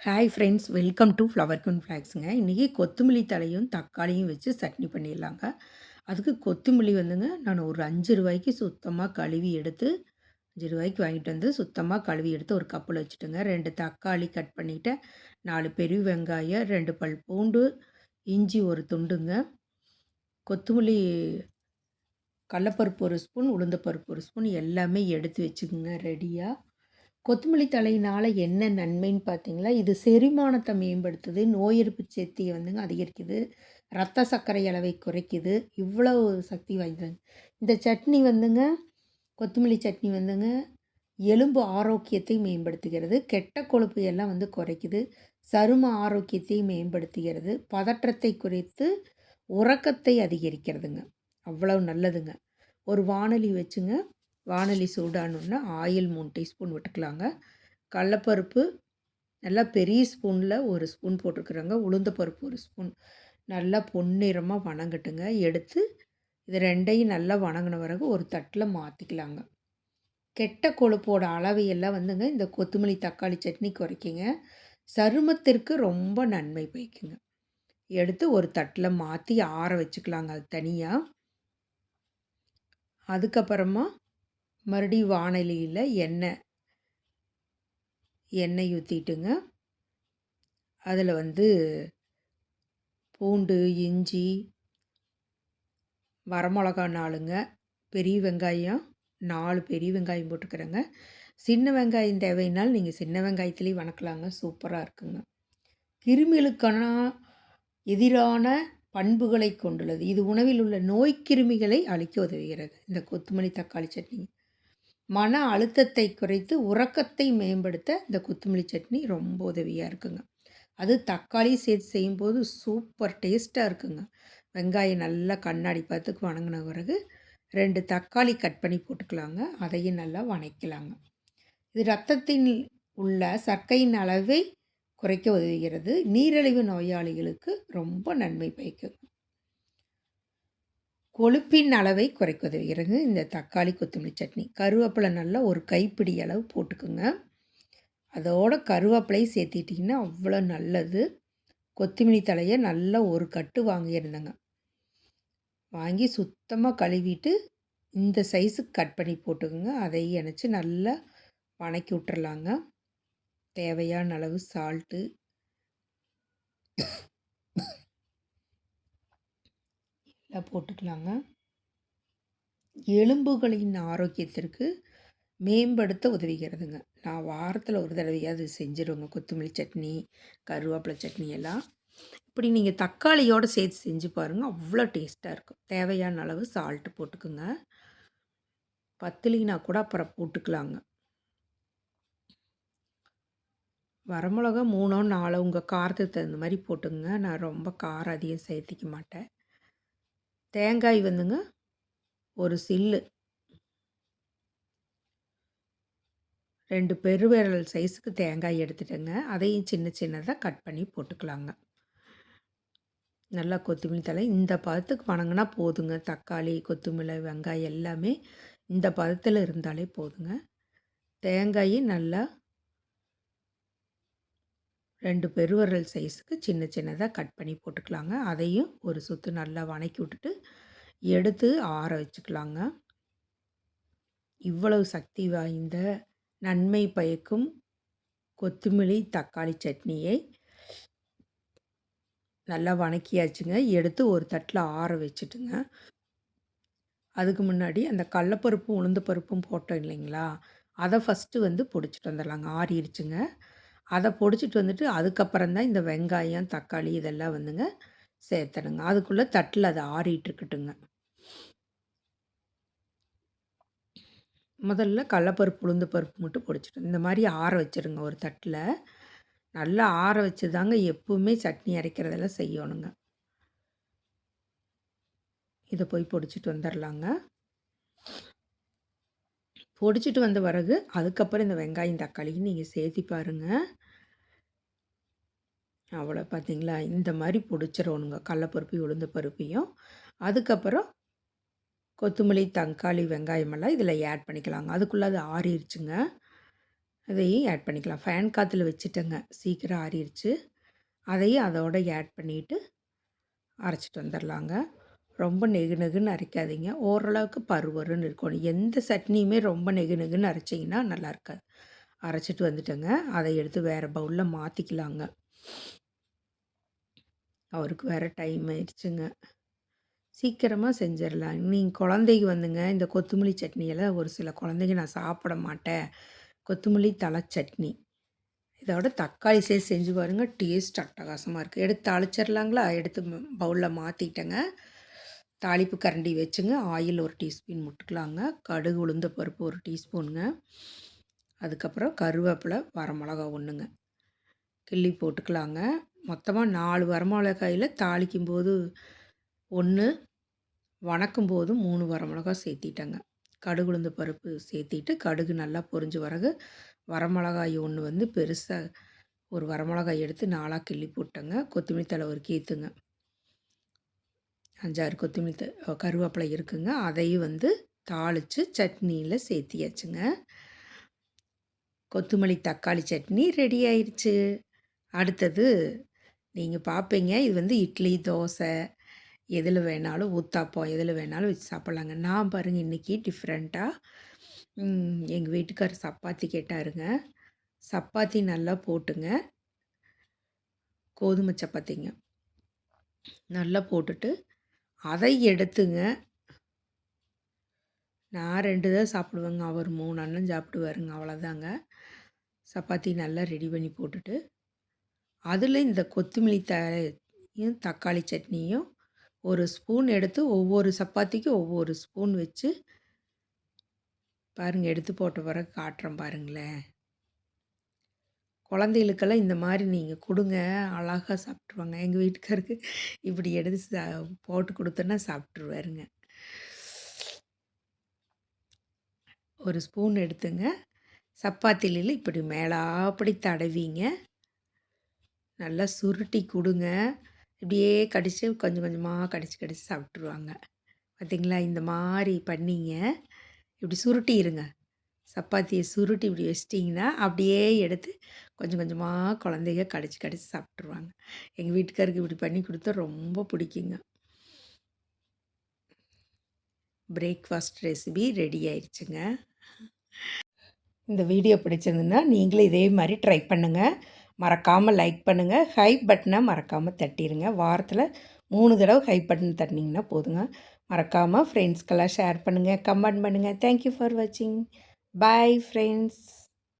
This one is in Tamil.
Hi friends welcome to flower குன் ஃப்ளாக்ஸுங்க இன்றைக்கி கொத்தமல்லி தலையும் தக்காளியும் வச்சு சட்னி பண்ணிடலாங்க. அதுக்கு கொத்தமல்லி வந்துங்க நான் ஒரு அஞ்சு ரூபாய்க்கு சுத்தமாக கழுவி எடுத்து அஞ்சு ரூபாய்க்கு வாங்கிட்டு வந்து சுத்தமாக கழுவி எடுத்து ஒரு கப்பில் வச்சுட்டுங்க. ரெண்டு தக்காளி கட் பண்ணிவிட்டேன் நாலு பெரிய வெங்காயம் ரெண்டு பல் பூண்டு இஞ்சி ஒரு துண்டுங்க. கொத்தமல்லி கடலப்பருப்பு ஒரு ஸ்பூன் உளுந்தப்பருப்பு ஒரு ஸ்பூன் எல்லாமே எடுத்து வச்சுக்கோங்க ரெடியாக கொத்தமல்லி தலையினால் என்ன நன்மைன்னு பார்த்தீங்களா இது செரிமானத்தை மேம்படுத்துது நோய் எதிர்ப்பு சக்தியை வந்துங்க அதிகரிக்குது ரத்த சர்க்கரை அளவை குறைக்குது இவ்வளோ சக்தி வாய்ந்தது. இந்த சட்னி வந்துங்க கொத்தமல்லி சட்னி வந்துங்க எலும்பு ஆரோக்கியத்தை மேம்படுத்துகிறது கெட்ட கொழுப்பு எல்லாம் வந்து குறைக்குது சரும ஆரோக்கியத்தை மேம்படுத்துகிறது பதற்றத்தை குறைத்து உறக்கத்தை அதிகரிக்கிறதுங்க. அவ்வளவு நல்லதுங்க. ஒரு வானொலி வச்சுங்க வானொலி சூடானோன்னா ஆயில் மூணு டீஸ்பூன் விட்டுக்கலாங்க. கடலப்பருப்பு நல்லா பெரிய ஸ்பூனில் ஒரு ஸ்பூன் போட்டிருக்குறாங்க உளுந்த பருப்பு ஒரு ஸ்பூன். நல்லா பொன்னிறமாக வணங்கட்டுங்க. எடுத்து இது ரெண்டையும் நல்லா வணங்கின பிறகு ஒரு தட்டில் மாற்றிக்கலாங்க கெட்ட கொழுப்போட அளவையெல்லாம் வந்துங்க இந்த கொத்தமல்லி தக்காளி சட்னி குறைக்குங்க சருமத்திற்கு ரொம்ப நன்மை பயக்குங்க. எடுத்து ஒரு தட்டில் மாற்றி ஆற வச்சுக்கலாங்க அது தனியாக அதுக்கப்புறமா மறுபடியும் வானலியில் எண்ணெய் எண்ணெய் ஊற்றிட்டுங்க அதில் வந்து பூண்டு இஞ்சி வரமிளகா நாலுங்க. பெரிய வெங்காயம் நாலு பெரிய வெங்காயம் போட்டுக்கிறேங்க. சின்ன வெங்காயம் தேவைனாலும் நீங்கள் சின்ன வெங்காயத்துலேயும் வணக்கலாங்க. சூப்பராக இருக்குங்க. கிருமிகளுக்கான எதிரான பண்புகளை கொண்டுள்ளது. இது உணவில் உள்ள நோய்க்கிருமிகளை அழிக்க உதவுகிறது. இந்த கொத்தமல்லி தக்காளி சட்னி மன அழுத்தத்தை குறைத்து உறக்கத்தை மேம்படுத்த இந்த கொத்தமல்லி சட்னி ரொம்ப உதவியாக இருக்குங்க. அது தக்காளி சேர்த்து செய்யும்போது சூப்பர் டேஸ்ட்டாக இருக்குங்க. வெங்காயம் நல்லா கண்ணாடி பார்த்துக்கு வணங்கின பிறகு ரெண்டு தக்காளி கட் பண்ணி போட்டுக்கலாங்க. அதையும் நல்லா வணக்கலாங்க. இது ரத்தத்தின் உள்ள சர்க்கையின் அளவை குறைக்க உதவுகிறது. நீரிழிவு நோயாளிகளுக்கு ரொம்ப நன்மை பயக்கும். கொழுப்பின் அளவை குறைக்க உதவுகிறது இந்த தக்காளி கொத்தமல்லி சட்னி. கருவேப்பிலை நல்லா ஒரு கைப்பிடி அளவு போட்டுக்குங்க. அதோட கருவேப்பிலையும் சேர்த்திட்டிங்கன்னா அவ்வளோ நல்லது. கொத்தமல்லி தலையை நல்லா ஒரு கட்டு வாங்கியிருந்தேங்க. வாங்கி சுத்தமாக கழுவிட்டு இந்த சைஸுக்கு கட் பண்ணி போட்டுக்கோங்க. அதை இணைச்சி நல்லா வணக்கி விட்டுறலாங்க. தேவையான அளவு சால்ட்டு எல்லாம் போட்டுக்கலாங்க. எலும்புகளின் ஆரோக்கியத்திற்கு மேம்படுத்த உதவுகிறதுங்க. நான் வாரத்தில் ஒரு தடவையாவது செஞ்சிருவேங்க. கொத்தமல்லி சட்னி கருவேப்பிலை சட்னி எல்லாம். இப்படி நீங்கள் தக்காளியோடு சேர்த்து செஞ்சு பாருங்கள் அவ்வளோ டேஸ்ட்டாக இருக்கும். தேவையான அளவு சால்ட்டு போட்டுக்குங்க. பத்துலினா கூட அப்புறம் போட்டுக்கலாங்க. வரமிளகா மூணோ நாலோ உங்கள் காரத்துக்கு தகுந்த மாதிரி போட்டுங்க நான் ரொம்ப காரம் அதிகம் சேர்த்திக்க மாட்டேன். தேங்காய் வந்துங்க ஒரு சில்லு. ரெண்டு பெருவிரல் சைஸுக்கு தேங்காய் எடுத்துட்டேங்க. அதையும் சின்ன சின்னதாக கட் பண்ணி போட்டுக்கலாங்க. நல்லா கொத்தமல்லி தலை இந்த பதத்துக்கு வணங்கினா போதுங்க. தக்காளி கொத்தமல்லி வெங்காயம் எல்லாமே இந்த பதத்தில் இருந்தாலே போதுங்க. தேங்காயும் நல்லா ரெண்டு பெருவரல் சைஸுக்கு சின்ன சின்னதாக கட் பண்ணி போட்டுக்கலாங்க. அதையும் ஒரு சுற்று நல்லா வணக்கி விட்டுட்டு எடுத்து ஆற வச்சுக்கலாங்க. இவ்வளவு சக்தி வாய்ந்த நன்மை பயக்கும் கொத்தமல்லி தக்காளி சட்னியை நல்லா வணக்கியாச்சுங்க. எடுத்து ஒரு தட்டில் ஆற வச்சுட்டுங்க. அதுக்கு முன்னாடி அந்த கடலப்பருப்பும் உளுந்து பருப்பும் போட்டோம் இல்லைங்களா? அதை ஃபஸ்ட்டு வந்து பிடிச்சிட்டு வந்துடலாங்க. ஆறிடுச்சுங்க அதை பொடிச்சிட்டு வந்துட்டு அதுக்கப்புறம் தான் இந்த வெங்காயம் தக்காளி இதெல்லாம் வந்துங்க சேர்த்தணுங்க. அதுக்குள்ளே தட்டில் அதை ஆறிட்டுருக்கட்டுங்க முதல்ல கடலப்பருப்பு உளுந்து பருப்பு மட்டும் பொடிச்சிட்டு இந்த மாதிரி ஆற வச்சுருங்க ஒரு தட்டில். நல்லா ஆற வச்சு தாங்க எப்பவுமே சட்னி அரைக்கிறதெல்லாம் செய்யணுங்க. இதை போய் பொடிச்சிட்டு வந்துடலாங்க பொடிச்சிட்டு வந்த பிறகு அதுக்கப்புறம் இந்த வெங்காயம் தக்காளியும் நீங்கள் சேர்த்தி பாருங்கள் அவ்வளோ பார்த்தீங்களா இந்த மாதிரி பிடிச்சிடணுங்க. கடலப்பருப்பையும் உளுந்த பருப்பையும் அதுக்கப்புறம் கொத்தமல்லி தக்காளி வெங்காயமெல்லாம் இதில் ஆட் பண்ணிக்கலாங்க. அதுக்குள்ளே அது ஆறிடுச்சுங்க அதையும் ஆட் பண்ணிக்கலாம். ஃபேன் காற்றுல வச்சுட்டேங்க. சீக்கிரம் ஆறிடுச்சு அதையும் அதோட ஆட் பண்ணிவிட்டு அரைச்சிட்டு வந்துடலாங்க ரொம்ப நெகு நெகுன்னு அரைக்காதீங்க. ஓரளவுக்கு பருவருன்னு இருக்கணும். எந்த சட்னியுமே ரொம்ப நெகு நெகுன்னு அரைச்சிங்கன்னா நல்லா இருக்காது அரைச்சிட்டு வந்துட்டேங்க. அதை எடுத்து வேறு பவுலில் மாற்றிக்கலாங்க அவருக்கு வேறு டைம் ஆயிடுச்சுங்க. சீக்கிரமாக செஞ்சிடலாம். நீங்கள் குழந்தைக்கு வந்துங்க இந்த கொத்தமல்லி சட்னியெல்லாம் ஒரு சில குழந்தைங்க நான் சாப்பிட மாட்டேன். கொத்தமல்லி தலை சட்னி. இதோட தக்காளி சேர்த்து செஞ்சு பாருங்கள் டேஸ்ட் அட்டகாசமாக இருக்குது எடுத்து அழைச்சிடலாங்களா எடுத்து பவுலில் மாற்றிட்டேங்க தாளிப்பு கரண்டி வச்சுங்க. ஆயில் ஒரு டீஸ்பூன் முட்டுக்கலாங்க. கடுகு உளுந்த பருப்பு ஒரு டீஸ்பூனுங்க. அதுக்கப்புறம் கருவேப்பிலை வரமிளகா ஒன்றுங்க. கிள்ளி போட்டுக்கலாங்க. மொத்தமாக நாலு வரமிளகாயில் தாளிக்கும் போது ஒன்று வணக்கும் போது மூணு வரமிளகா சேர்த்திட்டேங்க. கடுகு உளுந்த பருப்பு சேர்த்திட்டு கடுகு நல்லா பொரிஞ்ச பிறகு வரமிளகாய் ஒன்று வந்து பெருசாக ஒரு வரமிளகாய் எடுத்து நாலாக கிள்ளி போட்டேங்க. கொத்தமல்லி தலை ஒரு கீத்துங்க. அஞ்சாறு கொத்தமல்லி த கருவேப்பிலை இருக்குங்க. அதையும் வந்து தாளித்து சட்னியில் சேர்த்தியாச்சுங்க. கொத்தமல்லி தக்காளி சட்னி ரெடி ஆயிடுச்சு அடுத்தது நீங்கள் பார்ப்பீங்க இது வந்து இட்லி தோசை எதில் வேணாலும் ஊத்தாப்பம் எதில் வேணாலும் வச்சு சாப்பிட்லாங்க. நான் பாருங்கள் இன்றைக்கி டிஃப்ரெண்ட்டாக எங்கள் வீட்டுக்கார் சப்பாத்தி கேட்டாருங்க. சப்பாத்தி நல்லா போட்டுங்க. கோதுமை சப்பாத்திங்க. நல்லா போட்டுட்டு அதை எடுத்துங்க. நான் ரெண்டு தான் சாப்பிடுவேங்க. அவர் மூணு அண்ணன் சாப்பிடுவாருங்க. அவ்வளோதாங்க சப்பாத்தி நல்லா ரெடி பண்ணி போட்டுட்டு அதில் இந்த கொத்தமல்லி த தக்காளி சட்னியும் ஒரு ஸ்பூன் எடுத்து ஒவ்வொரு சப்பாத்திக்கும் ஒவ்வொரு ஸ்பூன் வச்சு பாருங்கள் எடுத்து போட்ட பிறகு காட்டுறேன் பாருங்களேன். குழந்தைகளுக்கெல்லாம் இந்த மாதிரி நீங்கள் கொடுங்க அழகாக சாப்பிட்ருவாங்க எங்கள் வீட்டுக்காருக்கு இப்படி எடுத்து சா போட்டு கொடுத்தோன்னா சாப்பிட்ருவாருங்க ஒரு ஸ்பூன் எடுத்துங்க. சப்பாத்தியில இப்படி மேலாப்படி தடவிங்க. நல்லா சுருட்டி கொடுங்க. இப்படியே கடித்து கொஞ்சம் கொஞ்சமாக கடிச்சு கடிச்சு சாப்பிட்ருவாங்க பார்த்திங்களா இந்த மாதிரி பண்ணிங்க. இப்படி சுருட்டி இருங்க சப்பாத்தியை சுருட்டி இப்படி வச்சிட்டிங்கன்னா அப்படியே எடுத்து கொஞ்சம் கொஞ்சமாக குழந்தைங்க கடிச்சு கடிச்சு சாப்பிட்ருவாங்க எங்கள் வீட்டுக்காருக்கு இப்படி பண்ணி கொடுத்தா ரொம்ப பிடிக்குங்க. பிரேக்ஃபாஸ்ட் ரெசிபி ரெடி ஆயிடுச்சுங்க இந்த வீடியோ பிடிச்சிருந்துன்னா நீங்களும் இதே மாதிரி ட்ரை பண்ணுங்கள் மறக்காமல் லைக் பண்ணுங்கள் ஹை பட்டனை மறக்காமல் தட்டிடுங்க வாரத்தில் மூணு தடவை ஹை பட்டன் தட்டினீங்கன்னா போதுங்க. மறக்காமல் ஃப்ரெண்ட்ஸ்க்கெல்லாம் ஷேர் பண்ணுங்கள் கமெண்ட் பண்ணுங்கள் தேங்க்யூ ஃபார் வாட்சிங் பாய் ஃப்ரெண்ட்ஸ்